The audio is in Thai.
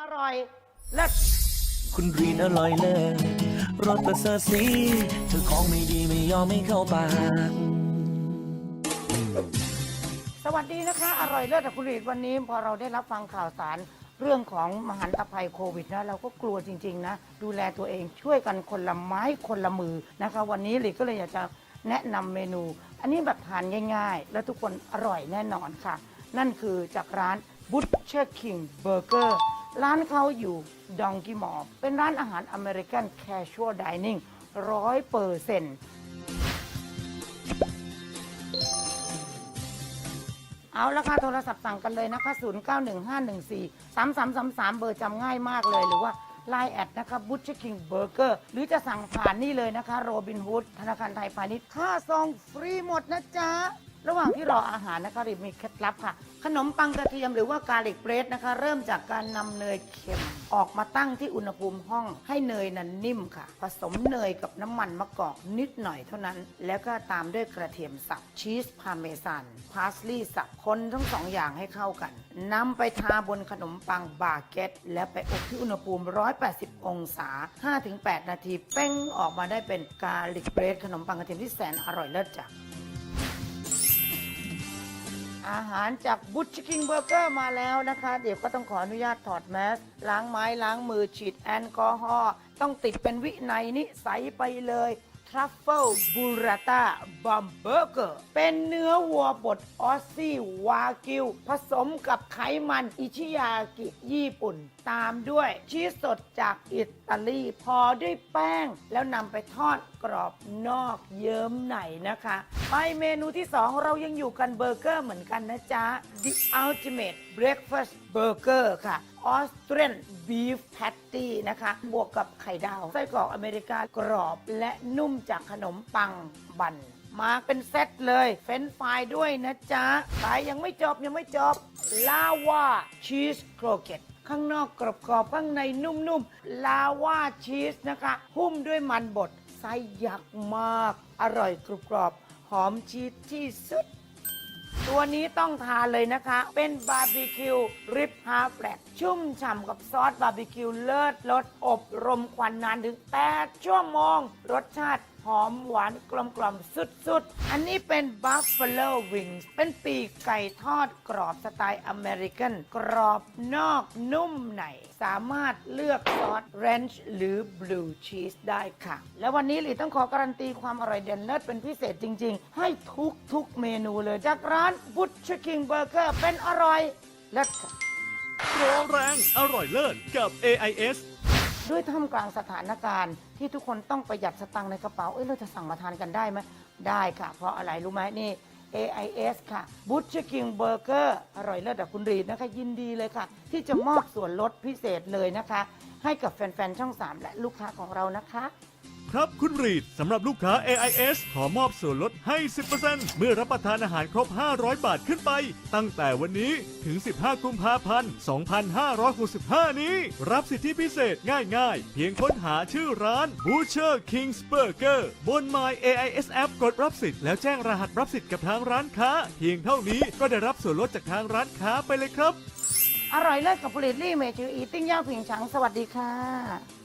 อร่อยเลิศคุณรีนอร่อยเลิศรสประเสริฐสีเธอของไม่ดีไม่ยอมไม่เข้าปาก สวัสดีนะคะ อร่อยเลิศกับคุณรีดวันนี้พอเราได้รับฟังข่าวสารเรื่องของมหันตภัยโควิดนะเราก็กลัวจริง ๆ นะ ดูแลตัวเองช่วยกันคนละไม้คนละมือนะคะ วันนี้ลีก็เลยอยากจะแนะนำเมนู อันนี้แบบทานง่าย ๆ แล้วทุกคนอร่อยแน่นอนค่ะ นั่นคือจากร้าน Butcher King Burger ร้านเขาอยู่ดองกิมอเป็นร้านอาหารอเมริกันแคชชวลดิเนิ่งร้อยเปอร์เซ็นต์เอาละค่ะโทรศัพท์สั่งกันเลยนะคะ 091514 3333 เบอร์จำง่ายมากเลยหรือว่า Line แอดนะคะ Butcher King Burger หรือจะสั่งผ่านนี่เลยนะคะโรบิน o ูดธนาคารไทยพาณิชย์ค่าซองฟรีหมดนะจ๊ะ ระหว่างที่รออาหารนะคะริบมีเคล็ดลับค่ะ ขนมปังกระเทียมหรือว่ากาลิกเบรดนะคะ เริ่มจากการนำเนยเค็มออกมาตั้งที่อุณหภูมิห้องให้เนยนั้นนิ่มค่ะ ผสมเนยกับน้ำมันมะกอกนิดหน่อยเท่านั้น แล้วก็ตามด้วยกระเทียมสับชีสพาเมซานพาสลีย์สับคนทั้งสองอย่างให้เข้ากันนำไปทาบนขนมปังบาเกตแล้วไปอบที่อุณหภูมิ 180 องศา 5-8 นาทีเป้งออกมาได้เป็นกาลิกเบรดขนมปังกระเทียมที่แสนอร่อยเลิศจ้ะ อาหารจากบุชคิงเบอร์เกอร์มาแล้วนะคะ เดี๋ยวก็ต้องขออนุญาตถอดแมสล้างไม้ล้างมือฉีดแอลกอฮอล์ต้องติดเป็นวินัยนิสัยไปเลยทรัฟเฟิลบูราตาบัมเบอร์เกอร์เป็นเนื้อวัวบดออสซี่วากิว ผสมกับไขมันอิชิยากิญี่ปุ่น ตามด้วยชีสสดจากอิตาลีพอด้วยแป้งแล้วนำไปทอด รอบนอกเยิ้มในนะคะ ไปเมนูที่ 2 เรายังอยู่กันเบอร์เกอร์เหมือนกันนะจ๊ะ The Ultimate Breakfast Burger ค่ะ Austrian Beef Patty นะคะ บวกกับไข่ดาว ไส้กรอกอเมริกากรอบและนุ่มจากขนมปังบัน มาเป็นเซตเลย เฟรนฟรายด้วยนะจ๊ะแต่ยังไม่จบยังไม่จบ ลาวาชีสโครเกตข้างนอกกรอบๆข้างในนุ่มๆ ลาวาชีสนะคะ หุ้มด้วยมันบด ส้ยักษ์มาก อร่อยกรุบกรอบ หอมชีสที่สุด ตัวนี้ต้องทานเลยนะคะ เป็นบาร์บีคิวริบฮาแฟลกชุ่มฉ่ำกับซอสบาร์บีคิวเลิศรสอบรมควันนานถึง 8 ชั่วโมง รสชาติ หอมหวานกลมกล่อมสุดๆ อันนี้เป็นบัฟเฟ l o Wings เป็นปีกไก่ทอดกรอบสไตล์อเมริกัน กรอบนอกนุ่มใน สามารถเลือกซอสเรนช์หรือบลูชีสได้ค่ะ แล้ววันนี้หลีต้องขอการันตีความอร่อยเด่นเลิศเป็นพิเศษจริงๆ ให้ทุกทุกๆเมนูเลย จากร้าน Butcher King Burger เป็นอร่อยเลิศค่ะโปรแรงอร่อยเลิศกับ AIS ด้วยท่ามกลางสถานการณ์ที่ทุกคนต้องประหยัดสตังค์ในกระเป๋า เอ้ยเราจะสั่งมาทานกันได้ไหมได้ค่ะ เพราะอะไรรู้ไหมนี่ AIS ค่ะ Butcher King Burger อร่อยเลิศแบบคุณรีดนะคะ ยินดีเลยค่ะ ที่จะมอบส่วนลดพิเศษเลยนะคะ ให้กับแฟน ๆ ช่อง 3 และลูกค้าของเรานะคะ ครับคุณรีดสำหรับลูกค้า AIS ขอมอบส่วนลดให้ 10%เมื่อรับประทานอาหารครบ 500 บาทขึ้นไป ตั้งแต่วันนี้ถึง 15 กุมภาพันธ์ 2565 นี้ รับสิทธิพิเศษง่ายๆ เพียงค้นหาชื่อร้าน Butcher King's Burger บน My AIS App กดรับสิทธิ์แล้วแจ้งรหัสรับสิทธิ์กับทางร้านค้า เพียงเท่านี้ก็ได้รับส่วนลดจากทางร้านค้าไปเลยครับ อร่อยเลิศกับผลิตลี่เมจืออีติ้งย่างผิงฉังสวัสดีค่ะ